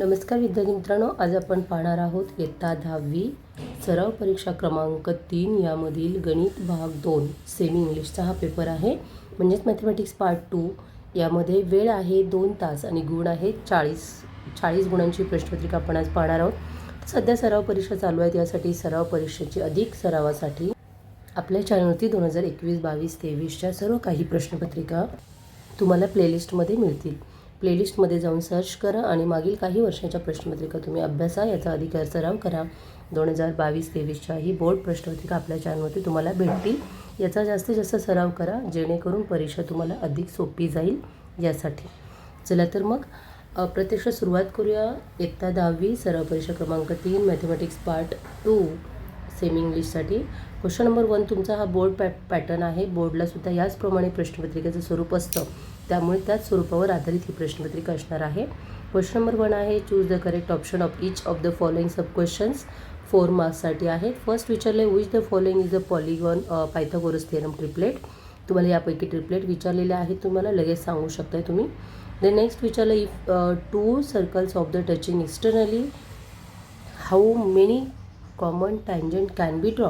नमस्कार विद्यार्थी मित्रांनो आज आपण पाहणार आहोत इयत्ता दहावी सराव परीक्षा क्रमांक तीन यामधील गणित भाग दोन सेमी इंग्लिशचा हा पेपर आहे. म्हणजेच मॅथमॅटिक्स पार्ट टू यामध्ये वेळ आहे दोन तास आणि गुण आहेत चाळीस चाळीस गुणांची प्रश्नपत्रिका आपण आज पाहणार आहोत. सध्या सराव परीक्षा चालू आहेत यासाठी सराव परीक्षेची अधिक सरावासाठी आपल्या चॅनलवरती दोन हजार एकवीस बावीस तेवीसच्या सर्व काही प्रश्नपत्रिका तुम्हाला प्लेलिस्टमध्ये मिळतील. प्लेलिस्टमध्ये जाऊन सर्च करा आणि मागील काही वर्षाच्या प्रश्नपत्रिका तुम्ही अभ्यासा याचा अधिकार सराव करा. दोन हजार बावीस तेवीसच्या ही बोर्ड प्रश्नपत्रिका आपल्या चॅनलवरती तुम्हाला भेटतील. याचा जास्तीत जास्त सराव करा जेणेकरून परीक्षा तुम्हाला अधिक सोपी जाईल यासाठी. चला तर मग प्रत्यक्ष सुरुवात करूया. इयत्ता दहावी सराव परीक्षा क्रमांक तीन मॅथमॅटिक्स पार्ट टू सेमी इंग्लिशसाठी. क्वेश्चन नंबर वन तुमचा हा बोर्ड पॅ पॅटर्न आहे. बोर्डलासुद्धा याचप्रमाणे प्रश्नपत्रिकेचं स्वरूप असतं. त्यामुळे त्याच स्वरूपावर आधारित ही प्रश्नपत्रिका असणार आहे. क्वेश्चन नंबर वन आहे choose the correct option of each of the following sub questions four मार्क्ससाठी आहेत फर्स्ट विचारले which the following is the polygon Pythagoras theorem triplet तुम्हाला यापैकी ट्रिपलेट विचारलेले आहेत तुम्हाला लगेच सांगू शकताय तुम्ही. द नेक्स्ट विचारलं if two circles of the touching externally how many common tangent can be draw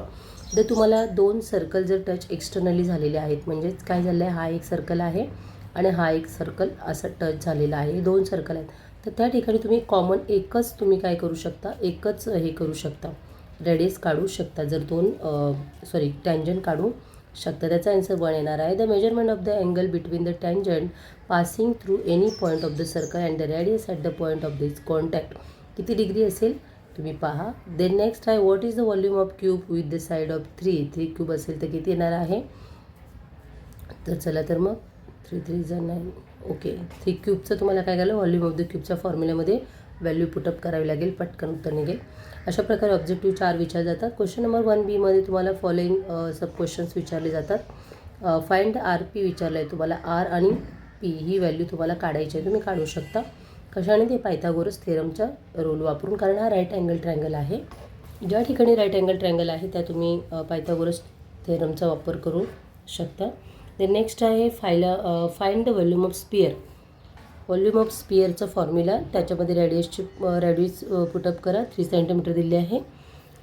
तर तुम्हाला दोन सर्कल जर टच एक्सटर्नली झालेले आहेत म्हणजेच काय झालं आहे हा एक सर्कल आहे. आणि हा एक सर्कल असं टच झालेला आहे. दोन सर्कल आहेत. तर त्या ठिकाणी तुम्ही कॉमन एकच तुम्ही काय करू शकता? एकच हे करू शकता. रेडियस काढू शकता. जर दोन सॉरी टँजंट काढू शकता. त्याचा आन्सर वन येणार आहे. The measurement of the angle between the tangent passing through any point of the circle and the radius at the point of this contact किती डिग्री असेल? तुम्ही पहा. देन नेक्स्ट आहे what is the volume of cube with the side of three three cube असेल तर किती येणार आहे? तर चला तर मग. थ्री थ्री झा नाईन ओके थ्री क्यूबचं तुम्हाला काय झालं? व्हॉल्यूम ऑफ द क्यूबच्या फॉर्म्युल्यामध्ये व्हॅल्यू पुटअप करावी लागेल पटकन उत्तर निघेल. अशा प्रकारे ऑब्जेक्टिव्ह चार विचार जातात. क्वेश्चन नंबर वन बीमध्ये तुम्हाला फॉलोइंग सब क्वेश्चन्स विचारले जातात. फाइंड आर पी विचारलं आहे तुम्हाला. आर आणि पी ही व्हॅल्यू तुम्हाला काढायची आहे. तुम्ही काढू शकता. कशाने? ते पायथागोरस थेरमचा रोल वापरून. कारण हा राईट अँगल ट्रँगल आहे. ज्या ठिकाणी राईट अँगल ट्रँगल आहे त्या तुम्ही पायथागोरस थेरमचा वापर करू शकता. ते नेक्स्ट आहे फायला find the volume of sphere volume of स्पिअरचं formula त्याच्यामध्ये रॅडियसची रॅडियस पुटअप करा. थ्री सेंटीमीटर दिले आहे.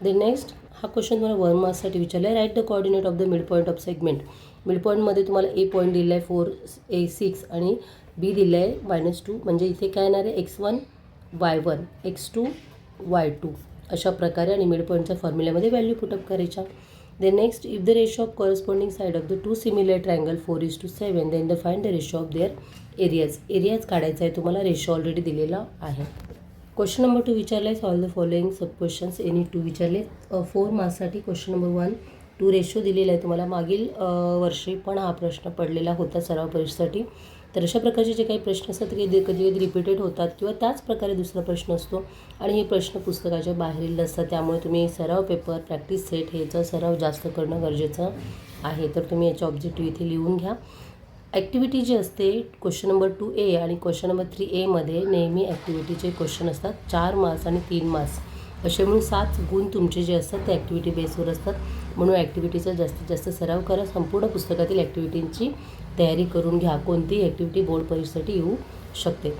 दे नेक्स्ट हा क्वेश्चन तुम्हाला वन मार्क्ससाठी विचारला आहे right the coordinate of the mid point of segment mid पॉईंटमध्ये तुम्हाला ए पॉईंट दिला आहे फोर ए सिक्स आणि बी दिलं आहे मायनस टू म्हणजे इथे काय येणार आहे? X one Y one X two Y two अशा प्रकारे आणि मिड पॉईंटच्या फॉर्म्युल्यामध्ये व्हॅल्यू पुटअप करायच्या. Then next if the ratio of corresponding side of the two similar triangle 4 is to 7 then the find the ratio of their areas. Areas काढायचा आहे तुम्हाला ratio already दिलेला आहे. क्वेश्चन नंबर टू विचारले all the following sub questions any two विचारले four मार्क्ससाठी question number one two ratio दिलेला आहे तुम्हाला. मागील वर्षी पण हा प्रश्न पडलेला होता सराव परीक्षेसाठी. तर अशा प्रकारचे जे काही प्रश्न असतात ते कधी कधी कधी रिपीटेड होतात किंवा त्याच प्रकारे दुसरा प्रश्न असतो. आणि हे प्रश्न पुस्तकाच्या बाहेरील असतात. त्यामुळे तुम्ही सराव पेपर प्रॅक्टिस सेट ह्याचा सराव जास्त करणं गरजेचं आहे. तर तुम्ही याचे ऑब्जेक्टिव्ह इथे लिहून घ्या. ॲक्टिव्हिटी जी असते क्वेश्चन नंबर टू ए आणि क्वेश्चन नंबर थ्री एमध्ये नेहमी ॲक्टिव्हिटीचे क्वेश्चन असतात. चार मार्क्स आणि तीन मार्क्स असे म्हणून सात गुण तुमचे जे असतात ते ॲक्टिव्हिटी बेसवर असतात. म्हणून ॲक्टिव्हिटीचा जास्तीत जास्त सराव करा. संपूर्ण पुस्तकातील ॲक्टिव्हिटींची तयारी करून घ्या. कोणतीही ॲक्टिव्हिटी बोर्ड परीक्षेसाठी येऊ शकते.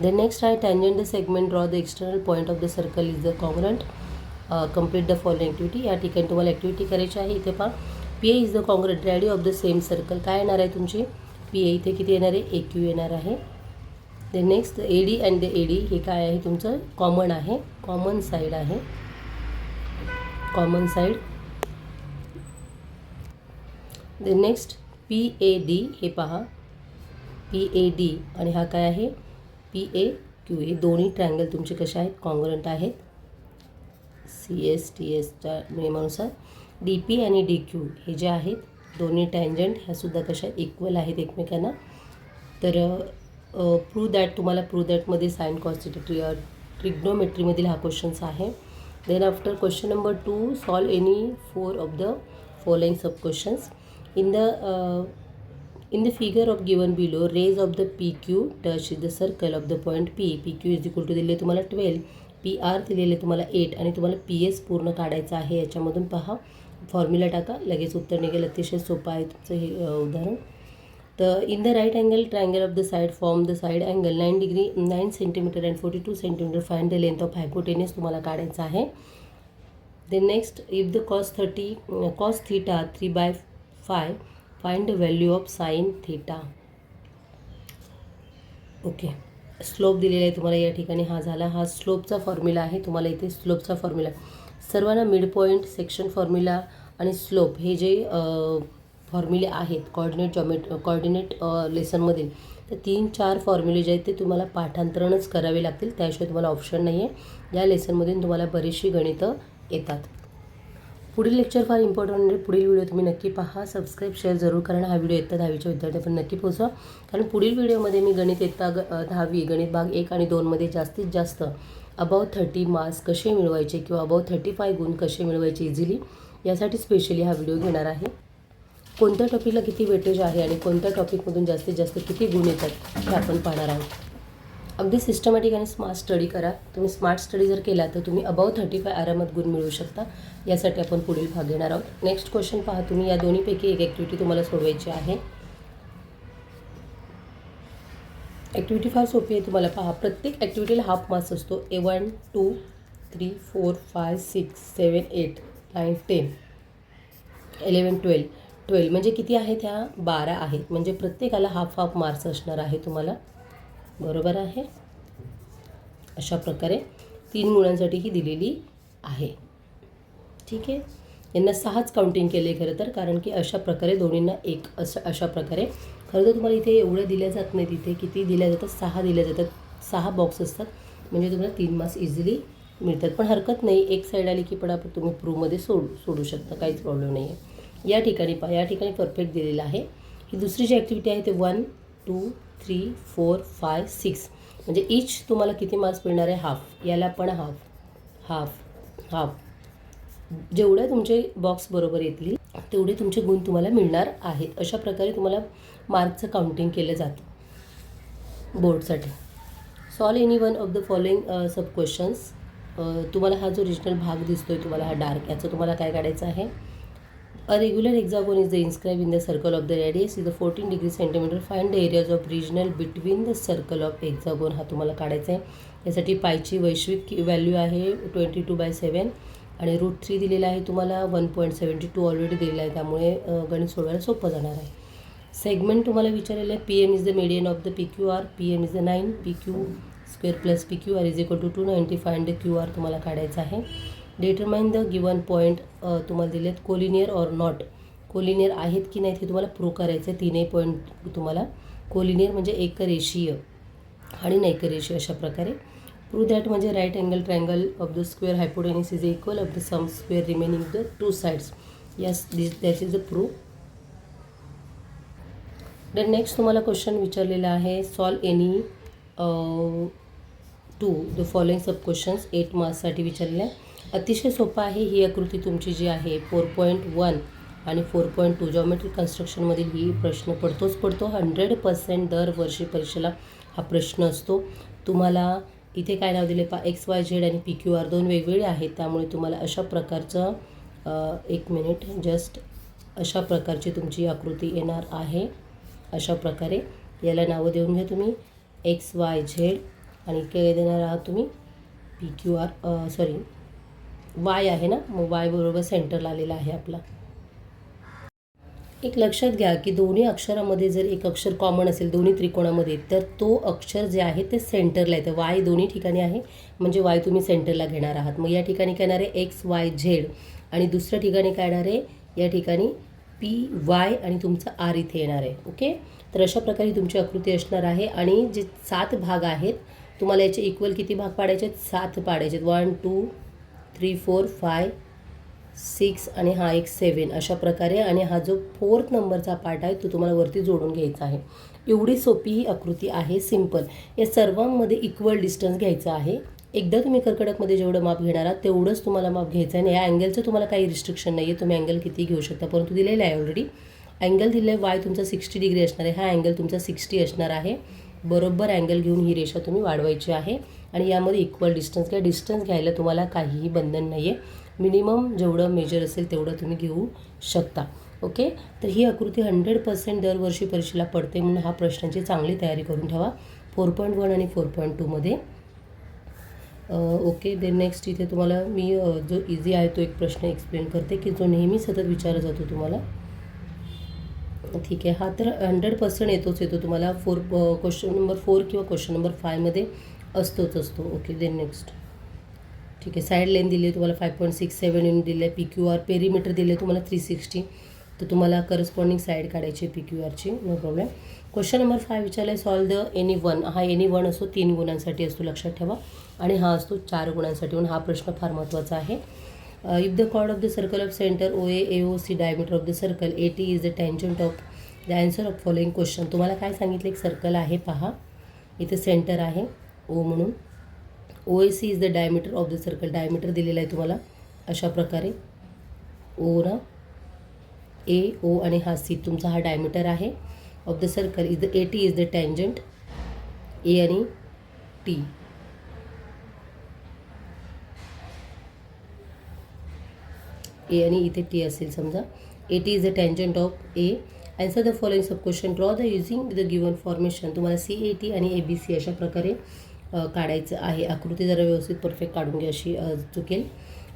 देन नेक्स्ट आहे tangent the segment draw the external point of the circle is the congruent complete the following activity या ठिकाणी तुम्हाला ॲक्टिव्हिटी करायची आहे. इथे पहा. P A is the congruent radii of the same circle काय येणार आहे तुमची? पी ए इथे किती येणार आहे? ए क्यू येणार आहे. Then next A D and the A D हे काय आहे? तुमचं कॉमन आहे. कॉमन साईड आहे. Common side then next P A D हे पहा. पी ए डी आणि हा काय आहे? पी ए क्यू हे दोन्ही ट्रँगल तुमचे कसे आहेत? कॉन्ग्रंट आहेत. सी एस टी एसच्या नियमानुसार. डी पी आणि डी क्यू हे जे आहेत दोन्ही टँजंट ह्यासुद्धा कशा इक्वल आहेत एकमेकांना. तर प्रू दॅट तुम्हाला प्रू दॅटमध्ये सायन कॉन्स्टिट्यू ट्रिग्नोमेट्रीमधील हा क्वेश्चन्स आहे. Then after question number two solve any four of the following sub questions in the uh, In the figure of given below, rays of the PQ touch the circle of the point P. PQ is equal to दिले तुम्हाला twelve P R दिलेले तुम्हाला eight आणि तुम्हाला P S पूर्ण काढायचं आहे याच्यामधून पहा. फॉर्म्युला टाका. लगेच उत्तर निघेल. अतिशय सोपं आहे तुमचं हे उदाहरण. तर in the right angle triangle of the side form the side angle nine degree nine centimetre and forty two centimetre find the length of hypotenuse तुम्हाला काढायचं आहे. Then next if the cos thirty cos theta three by five find value of sine theta okay slope दिलेला आहे तुम्हाला या ठिकाणी. हा झाला. हा स्लोपचा फॉर्म्युला आहे. तुम्हाला इथे स्लोपचा फॉर्म्युला सर्वांना मिड पॉईंट सेक्शन फॉर्म्युला आणि स्लोप हे जे फॉर्म्युले आहेत कॉर्डिनेट जॉमेट कॉर्डिनेट लेसनमधील तर तीन चार फॉर्म्युले जे आहेत ते तुम्हाला पाठांतरणच करावे लागतील. त्याशिवाय तुम्हाला ऑप्शन नाही आहे या लेसनमधून तुम्हाला बरीचशी गणितं येतात. पुढील लेक्चर फार इम्पॉर्टंट म्हणजे पुढील व्हिडिओ तुम्ही नक्की पहा. सबस्क्राईब शेअर जरूर करा हा व्हिडिओ येतात दहावीच्या विद्यार्थ्यांपर्यंत नक्की पोहोचवा. कारण पुढील व्हिडिओमध्ये मी गणित येता ग दहावी गणित भाग एक आणि दोनमध्ये जास्तीत जास्त अबाव थर्टी मार्क्स कसे मिळवायचे किंवा अबाव थर्टी फाय गुण कसे मिळवायचे इझिली यासाठी स्पेशली हा व्हिडिओ घेणार आहे. कोणत्या टॉपिकला किती वेटेज आहे आणि कोणत्या टॉपिकमधून जास्तीत जास्त किती गुण येतात हे आपण पाहणार आहोत. अगदी सिस्टमॅटिक आणि स्मार्ट स्टडी करा. तुम्ही स्मार्ट स्टडी जर केला तर तुम्ही अबाव थर्टी फाय आरामात गुण मिळवू शकता. यासाठी आपण पुढील भाग घेणार आहोत. नेक्स्ट क्वेश्चन पहा. तुम्ही या दोन्हीपैकी एक ॲक्टिव्हिटी तुम्हाला सोडवायची आहे. ॲक्टिव्हिटी फार सोपी आहे तुम्हाला पहा. प्रत्येक ॲक्टिव्हिटीला हाफ मार्क्स असतो. ए one two three four five six seven eight nine ten eleven twelve twelve म्हणजे किती आहेत ह्या? बारा आहेत. म्हणजे प्रत्येकाला हाफ हाफ मार्क्स असणार आहे तुम्हाला. बरोबर आहे? अशा प्रकारे तीन मुलांसाठी ही दिलेली आहे. ठीक आहे? यांना सहाच काउंटिंग केले खरं तर कारण की अशा प्रकारे दोन्हींना एक असं अशा प्रकारे. खरं तर तुम्हाला इथे एवढं दिल्या जात नाही तिथे किती दिल्या जातात सहा दिल्या जातात. सहा बॉक्स असतात. म्हणजे तुम्हाला तीन मार्क्स इझिली मिळतात. पण हरकत नाही. एक साईड आली की पण आपण तुम्ही प्रूमध्ये सोड सोडू शकता. काहीच प्रॉब्लेम नाही आहे या ठिकाणी पहा. या ठिकाणी परफेक्ट दिलेलं आहे. ही दुसरी जी ॲक्टिव्हिटी आहे ते one two three four five six म्हणजे इच तुम्हाला किती मार्क्स मिळणार आहे? हाफ याला पण हाफ हाफ हाफ जेवढे तुमचे बॉक्स बरोबर येतील तेवढे तुमचे गुण तुम्हाला मिळणार आहेत. अशा प्रकारे तुम्हाला मार्कचं काउंटिंग केलं जातं बोर्डसाठी solve any one of the following sub questions तुम्हाला हा जो रिजनल भाग दिसतो आहे तुम्हाला हा डार्क याचं तुम्हाला काय काढायचं आहे? A regular hexagon is the inscribed in the circle of the radius is the fourteen degree centimetre Find the areas of regional between the circle of hexagon. हा तुम्हाला काढायचा आहे. यासाठी पायची वैश्विक व्हॅल्यू आहे ट्वेंटी टू बाय सेवन आणि route three दिलेला आहे तुम्हाला one point seventy two already दिलेला आहे. त्यामुळे गणित सोडवायला सोपं जाणार आहे. सेगमेंट तुम्हाला विचारलेलं आहे. P M is the median of the P Q R P M is the nine P Q square plus P Q R is equal to two ninety five the Q R तुम्हाला काढायचं आहे. Determine the given point तुम्हाला दिलेत collinear or not collinear आहेत की नाहीत हे तुम्हाला प्रूव्ह करायचं आहे तीनही पॉईंट तुम्हाला कोलिनियर म्हणजे एकरेषीय आणि नैकरेषीय अशा प्रकारे. प्रू दॅट म्हणजे right angle triangle of the square hypotenuse is equal of the sum square remaining the two sides yes this that is the proof then next तुम्हाला क्वेश्चन विचारलेला आहे solve any two the following sub questions eight मार्क्ससाठी विचारले आहे अतिशय सोपा आहे ही आकृती तुमची जी आहे. फोर पॉईंट वन आणि फोर पॉईंट टू जॉमेट्रिक कन्स्ट्रक्शनमधील ही प्रश्न पडतोच पडतो. हंड्रेड पर्सेंट दरवर्षी परीक्षेला हा प्रश्न असतो. तुम्हाला इथे काय नाव दिले पा एक्स वाय झेड आणि पी क्यू आर दोन वेगवेगळे आहेत. त्यामुळे तुम्हाला अशा प्रकारचं एक मिनिट जस्ट अशा प्रकारची तुमची आकृती येणार आहे. अशा प्रकारे याला नावं देऊन घ्या तुम्ही. एक्स वाय झेड आणि काय देणार आहात तुम्ही. P Q R sorry Y आहे ना? मग वाय बरोबर सेंटरला आलेला आहे आपला. एक लक्षात घ्या की दोन्ही अक्षरामध्ये जर एक अक्षर कॉमन असेल दोन्ही त्रिकोणामध्ये तर तो अक्षर जे आहे ते सेंटरला येतं. वाय दोन्ही ठिकाणी आहे म्हणजे वाय तुम्ही सेंटरला घेणार आहात. मग या ठिकाणी काय येणार आहे? एक्स वाय झेड आणि दुसऱ्या ठिकाणी काय येणार आहे? या ठिकाणी पी वाय आणि तुमचा आर इथे येणार आहे. ओके? तर अशा प्रकारे तुमची आकृती असणार आहे. आणि जे सात भाग आहेत तुम्हाला याचे इक्वल किती भाग पाडायचे आहेत? सात पाडायचे आहेत. One two three four five six आणि हा एक सेवन अशा प्रकारे आणि हा जो फोर्थ नंबरचा पार्ट आहे तो तुम्हाला वरती जोडून घ्यायचा आहे. एवढी सोपी ही आकृती आहे सिंपल या सर्वांमध्ये इक्वल डिस्टन्स घ्यायचं आहे. एकदा तुम्ही कर्कटकमध्ये जेवढं माप घेणार आहात तेवढंच तुम्हाला माप घ्यायचं आहे. आणि या अँगलचं तुम्हाला काही रिस्ट्रिक्शन नाही आहे तुम्ही अँगल किती घेऊ शकता परंतु दिलेलं आहे ऑलरेडी अँगल दिलं आहे वाय तुमचा सिक्स्टी डिग्री असणार आहे. हा अँगल तुमचा सिक्स्टी असणार आहे. बरोबर अँगल घेऊन ही रेषा तुम्ही वाढवायची आहे. आणि यामध्ये इक्वल डिस्टन्स घ्या डिस्टन्स घ्यायला तुम्हाला काहीही बंधन नाही आहे मिनिमम जेवढं मेजर असेल तेवढं तुम्ही घेऊ शकता. ओके तर ही आकृती हंड्रेड पर्सेंट दरवर्षी परीक्षेला पडते म्हणून हा प्रश्नांची चांगली तयारी करून ठेवा. फोर पॉईंट वन आणि फोर पॉईंट टूमध्ये ओके देन नेक्स्ट इथे तुम्हाला मी जो इझी आहे तो एक प्रश्न एक्सप्लेन करते की जो नेहमी सतत विचारला जातो तुम्हाला. ठीक आहे. हा तर हंड्रेड पर्सेंट येतोच येतो तुम्हाला. फोर क्वेश्चन नंबर फोर किंवा क्वेश्चन नंबर फायमध्ये असतोच असतो. ओके देन नेक्स्ट ठीक आहे साईड लेन दिली आहे तुम्हाला five point six seven unit दिले आहे पी क्यू आर पेरीमीटर दिले आहे तुम्हाला थ्री सिक्स्टी तर तुम्हाला करस्पॉन्डिंग साईड काढायची आहे पी क्यू आरची no problem question number five विचारला आहे सॉल्व द एनी वन हा एनी वन असतो तीन गुणांसाठी असतो लक्षात ठेवा. आणि हा असतो चार गुणांसाठी. म्हणून हा प्रश्न फार महत्त्वाचा आहे. If the chord of the circle of centre O A A O C diameter of the circle A T is the tangent of the answer of following question तुम्हाला काय सांगितलं? एक सर्कल आहे पहा. इथे सेंटर आहे. ओ म्हणून. O A C is the diameter of the circle diameter दिलेला आहे तुम्हाला. अशा प्रकारे. ओ ना ए ओ आणि हा सी तुमचा हा डायमीटर आहे. Of the circle is the A T is the tangent A आणि टी ए आणि इथे टी असेल समजा. A T is the tangent of A answer the following sub question draw the using the given formation तुम्हाला C A T आणि A B C अशा प्रकारे काढायचं आहे. आकृती जरा व्यवस्थित परफेक्ट काढून घ्या अशी चुकेल.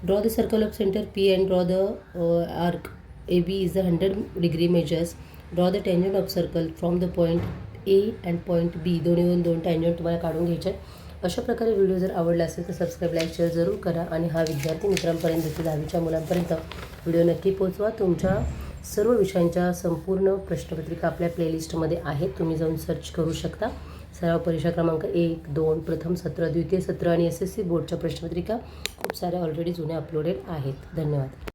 Draw the circle of centre P and draw the arc A B is the hundred degree measures draw the tangent of circle from the point A and point B दोन्ही दोन टँजंट तुम्हाला काढून घ्यायचे आहेत. अशा प्रकारे व्हिडिओ जर आवडला असेल तर सबस्क्राईब लाईक शेअर जरूर करा. आणि हा विद्यार्थी मित्रांपर्यंत देखील दहावीच्या मुलांपर्यंत व्हिडिओ नक्की पोहोचवा. तुमच्या सर्व विषयांच्या संपूर्ण प्रश्नपत्रिका आपल्या प्लेलिस्टमध्ये आहेत. तुम्ही जाऊन सर्च करू शकता. सराव परीक्षा क्रमांक एक दोन प्रथम सत्र द्वितीय सत्र आणि एस एस सी बोर्डच्या प्रश्नपत्रिका खूप साऱ्या ऑलरेडी जुन्या अपलोडेड आहेत. धन्यवाद.